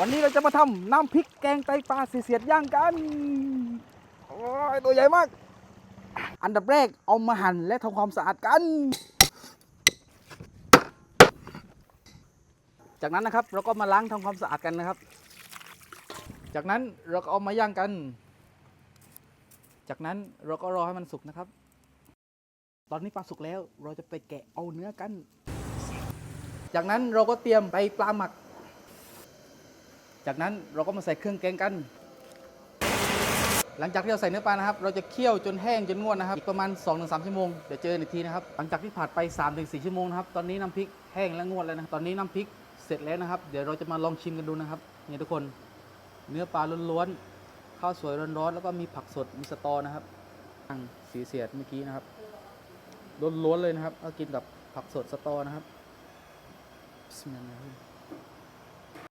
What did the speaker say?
วันนี้เราจะมาทำน้ำพริกแกงไตปลาเสียดย่างกัน โอ้ยตัวใหญ่มาก อันดับแรกเอามาหั่นและทำความสะอาดกัน จากนั้นนะครับเราก็มาล้างทำความสะอาดกันนะครับ จากนั้นเราก็เอามาย่างกัน จากนั้นเราก็รอให้มันสุกนะครับ ตอนนี้ปลาสุกแล้วเราจะไปแกะเอาเนื้อกัน จากนั้นเราก็เตรียมไปปลาหมัก จากนั้นเราก็มาใส่เครื่องแกงกัน หลังจากที่เราใส่เนื้อปลานะครับ เราจะเคี่ยวจนแห้งจนงวดนะครับ อีกประมาณ 2-3 ชั่วโมง เดี๋ยวเจอกันอีกทีนะครับ หลังจากที่ผ่านไป 3-4 ชั่วโมงนะครับ ตอนนี้น้ำพริกแห้งและงวดแล้วนะ ตอนนี้น้ำพริกเสร็จแล้วนะครับ เดี๋ยวเราจะมาลองชิมกันดูนะครับ นี่ทุกคน เนื้อปลาล้วนๆ ข้าวสวยร้อนๆ แล้วก็มีผักสด มีสตอนะครับทางสีเสียดเมื่อกี้นะครับ ล้วนๆเลยนะครับก็กินกับผักสดสตอนะครับบิสมิลลาฮิ